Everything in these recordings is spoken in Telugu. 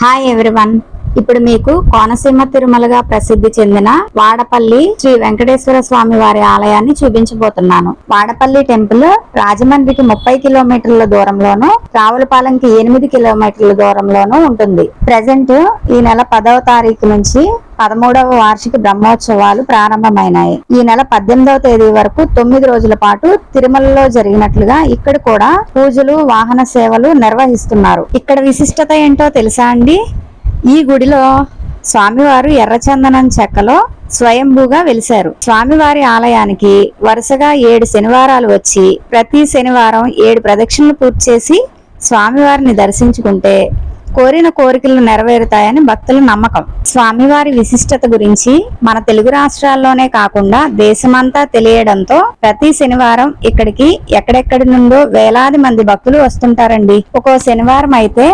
హాయ్ ఎవ్రీవన్ ఇప్పుడు మీకు కోనసీమ తిరుమలగా ప్రసిద్ధి చెందిన వాడపల్లి శ్రీ వెంకటేశ్వర స్వామి వారి ఆలయాన్ని చూపించబోతున్నాను. వాడపల్లి టెంపుల్ రాజమండ్రికి ముప్పై కిలోమీటర్ల దూరంలోను రావులపాలెంకి ఎనిమిది కిలోమీటర్ల దూరంలోనూ ఉంటుంది. ప్రజెంట్ ఈ నెల పదవ తారీఖు నుంచి పదమూడవ వార్షిక బ్రహ్మోత్సవాలు ప్రారంభమైనాయి. ఈ నెల పద్దెనిమిదవ తేదీ వరకు తొమ్మిది రోజుల పాటు తిరుమలలో జరిగినట్లుగా ఇక్కడ కూడా పూజలు వాహన సేవలు నిర్వహిస్తున్నారు. ఇక్కడ విశిష్టత ఏంటో తెలుసా అండి? ఈ గుడిలో స్వామివారు ఎర్రచందనం చెక్కలో స్వయంభూగా వెలిశారు. స్వామివారి ఆలయానికి వరుసగా ఏడు శనివారాలు వచ్చి ప్రతి శనివారం ఏడు ప్రదక్షిణలు పూర్తి చేసి స్వామివారిని దర్శించుకుంటే కోరిన కోరికలు నెరవేరుతాయని భక్తుల నమ్మకం. స్వామివారి విశిష్టత గురించి మన తెలుగు రాష్ట్రాల్లోనే కాకుండా దేశమంతా తెలియడంతో ప్రతి శనివారం ఇక్కడికి ఎక్కడెక్కడి నుండో వేలాది మంది భక్తులు వస్తుంటారండి. ఒక్కో శనివారం అయితే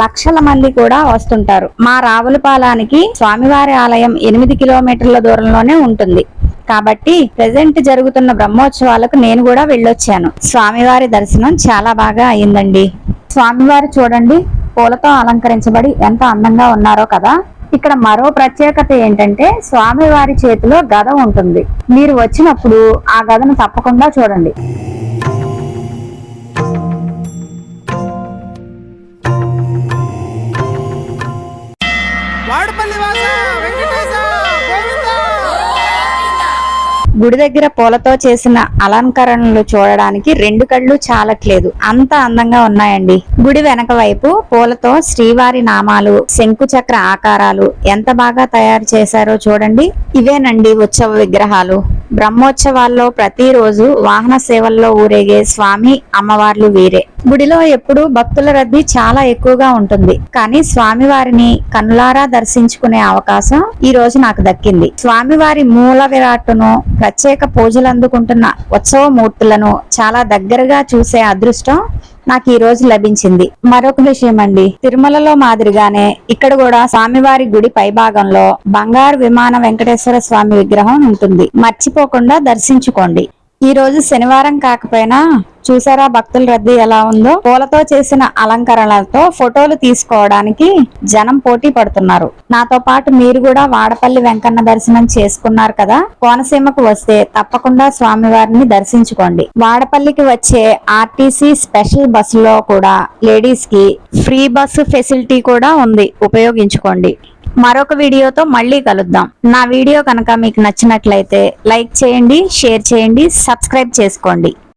లక్షల మంది కూడా వస్తుంటారు. మా రావులపాలానికి స్వామివారి ఆలయం ఎనిమిది కిలోమీటర్ల దూరంలోనే ఉంటుంది. కాబట్టి ప్రెసెంట్ జరుగుతున్న బ్రహ్మోత్సవాలకు నేను కూడా వెళ్ళొచ్చాను. స్వామివారి దర్శనం చాలా బాగా అయిందండి స్వామివారు చూడండి. పూలతో అలంకరించబడి ఎంత అందంగా ఉన్నారో కదా. ఇక్కడ మరో ప్రత్యేకత ఏంటంటే స్వామివారి చేతిలో గద ఉంటుంది. మీరు వచ్చినప్పుడు ఆ గదను తప్పకుండా చూడండి. వాడపల్లి వాస వెంకటేశ! గుడి దగ్గర పూలతో చేసిన అలంకరణలు చూడడానికి రెండు కళ్ళు చాలట్లేదు. అంత అందంగా ఉన్నాయండి. గుడి వెనక వైపు పూలతో శ్రీవారి నామాలు శంకుచక్ర ఆకారాలు ఎంత బాగా తయారు చేశారో చూడండి. ఇవేనండి ఉత్సవ విగ్రహాలు. బ్రహ్మోత్సవాల్లో ప్రతిరోజు వాహన సేవల్లో ఊరేగే స్వామి అమ్మవార్లు వీరే. గుడిలో ఎప్పుడూ భక్తుల రద్దీ చాలా ఎక్కువగా ఉంటుంది. కానీ స్వామివారిని కన్నులారా దర్శించుకునే అవకాశం ఈ రోజు నాకు దక్కింది. స్వామివారి మూల విరాట్టును ప్రత్యేక పూజలు అందుకుంటున్న ఉత్సవ మూర్తులను చాలా దగ్గరగా చూసే అదృష్టం నాకు ఈ రోజు లభించింది. మరొక విషయం అండి. తిరుమలలో మాదిరిగానే ఇక్కడ కూడా స్వామివారి గుడి పైభాగంలో బంగారు విమాన వెంకటేశ్వర స్వామి విగ్రహం ఉంటుంది. మర్చిపోకుండా దర్శించుకోండి. ఈ రోజు శనివారం కాకపోయినా చూసారా భక్తుల రద్దీ ఎలా ఉందో? పూలతో చేసిన అలంకరణలతో ఫోటోలు తీసుకోవడానికి జనం పోటీ పడుతున్నారు. నాతో పాటు మీరు కూడా వాడపల్లి వెంకన్న దర్శనం చేసుకున్నారు కదా? కోనసీమకు వస్తే తప్పకుండా స్వామివారిని దర్శించుకోండి. వాడపల్లికి వచ్చే ఆర్టీసీ స్పెషల్ బస్సులో కూడా లేడీస్కి ఫ్రీ బస్సు ఫెసిలిటీ కూడా ఉంది. ఉపయోగించుకోండి. మరొక వీడియోతో మళ్ళీ కలుద్దాం. నా వీడియో కనుక మీకు నచ్చినట్లయితే లైక్ చేయండి షేర్ చేయండి సబ్స్క్రైబ్ చేసుకోండి.